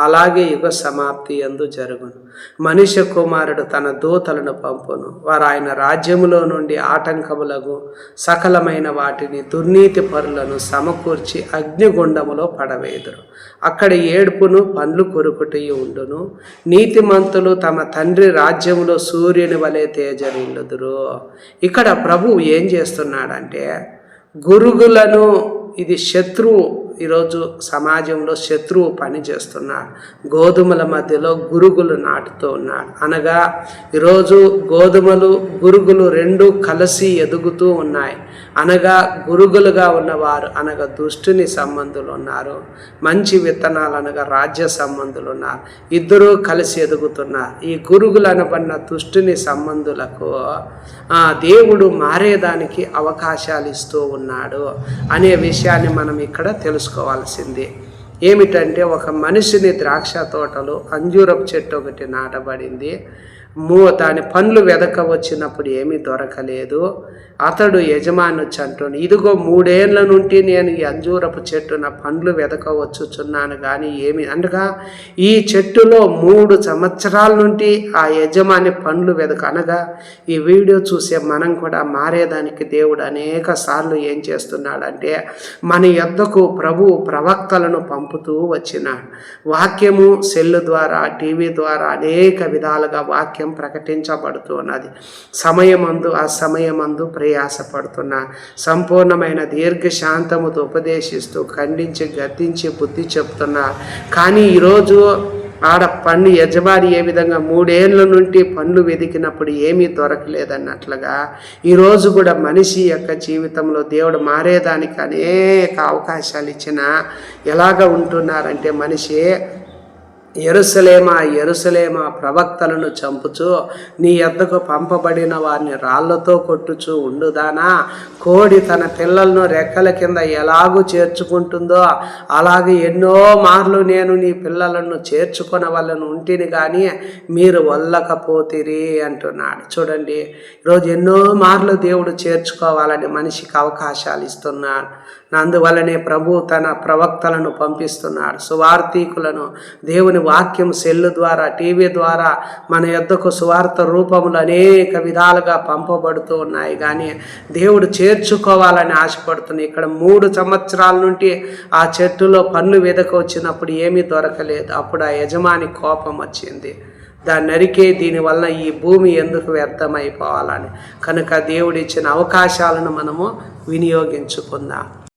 అలాగే యుగ సమాప్తి ఎందు జరుగును. మనిషి కుమారుడు తన దూతలను పంపును. వారు ఆయన రాజ్యములో నుండి ఆటంకములకు సకలమైన వాటిని దుర్నీతి పరులను సమకూర్చి అగ్నిగుండములో పడవేదురు. అక్కడ ఏడుపును పండ్లు కొరుకుటయి ఉండును. నీతిమంతులు తమ తండ్రి రాజ్యములో సూర్యుని వలె తేజరిల్లుదురు ఇక్కడ ప్రభువు ఏం చేస్తున్నాడంటే గురుగులను ఇది శత్రువు ఈరోజు సమాజంలో శత్రువు పనిచేస్తున్నాడు గోధుమల మధ్యలో గురుగులు నాటుతూ ఉన్నాడు. అనగా ఈరోజు గోధుమలు గురుగులు రెండు కలిసి ఎదుగుతూ ఉన్నాయి. అనగా గురుగులుగా ఉన్నవారు అనగా దుష్టుని సంబంధులు ఉన్నారు. మంచి విత్తనాలు అనగా రాజ్య సంబంధులు ఉన్నారు. ఇద్దరూ కలిసి ఎదుగుతున్నారు. ఈ గురుగులు అనబడిన దుష్టుని సంబంధులకు దేవుడు మారేదానికి అవకాశాలు ఇస్తూ ఉన్నాడు అనే విషయాన్ని మనం ఇక్కడ తెలుసుకోవాల్సింది. ఏమిటంటే ఒక మనిషిని ద్రాక్ష తోటలో అంజూరపు చెట్టు ఒకటి నాటబడింది. మూ దాని పండ్లు వెదక వచ్చినప్పుడు ఏమీ దొరకలేదు. అతడు యజమాని వచ్చి ఇదిగో మూడేళ్ళ నుండి నేను ఈ అంజూరపు చెట్టున పండ్లు వెదకవచ్చుచున్నాను కానీ ఏమి అనగా ఈ చెట్టులో మూడు సంవత్సరాల నుండి ఆ యజమాని పండ్లు వెదక అనగా ఈ వీడియో చూసే మనం కూడా మారేదానికి దేవుడు అనేక సార్లు ఏం చేస్తున్నాడంటే మన యొద్దకు ప్రభు ప్రవక్తలను పంపుతూ వచ్చినాడు. వాక్యము సెల్లు ద్వారా టీవీ ద్వారా అనేక విధాలుగా వాక్యం ప్రకటించబడుతూ ఉన్నది సమయమందు ఆ సమయమందు ప్రయాసపడుతున్న. సంపూర్ణమైన దీర్ఘశాంతముతో ఉపదేశిస్తూ ఖండించి గద్దించి బుద్ధి చెప్తున్నా. కానీ ఈరోజు ఆడ పండు యజమాని ఏ విధంగా మూడేళ్ళ నుండి పండ్లు వెతికినప్పుడు ఏమీ దొరకలేదన్నట్లుగా ఈరోజు కూడా మనిషి యొక్క జీవితంలో దేవుడు మారేదానికి అనేక అవకాశాలు ఇచ్చిన ఎలాగ ఉంటున్నారంటే మనిషి ఎరుసలేమా ఎరుసలేమా ప్రవక్తలను చంపుచు నీ ఎద్దకు పంపబడిన వారిని రాళ్ళతో కొట్టుచు ఉండుదానా కోడి తన పిల్లలను రెక్కల కింద ఎలాగూ చేర్చుకుంటుందో అలాగే ఎన్నో మార్లు నేను నీ పిల్లలను చేర్చుకున్న వాళ్ళను ఉంటిని కానీ మీరు వల్లకపోతిరి అంటున్నాడు. చూడండి ఈరోజు ఎన్నో మార్లు దేవుడు చేర్చుకోవాలని మనిషికి అవకాశాలు ఇస్తున్నాడు. అందువలనే ప్రభు తన ప్రవక్తలను పంపిస్తున్నాడు సువార్థీకులను దేవుని వాక్యం సెల్లు ద్వారా టీవీ ద్వారా మన యొద్దకు సువార్త రూపములు అనేక విధాలుగా పంపబడుతూ ఉన్నాయి. కానీ దేవుడు చేర్చుకోవాలని ఆశపడుతుంది ఇక్కడ మూడు సంవత్సరాల నుండి ఆ చెట్టులో పన్ను వెదక వచ్చినప్పుడు ఏమీ దొరకలేదు. అప్పుడు ఆ యజమాని కోపం వచ్చింది. దాన్ని నరికే దీనివల్ల ఈ భూమి ఎందుకు వ్యర్థమైపోవాలని. కనుక దేవుడిచ్చిన అవకాశాలను మనము వినియోగించుకుందాం.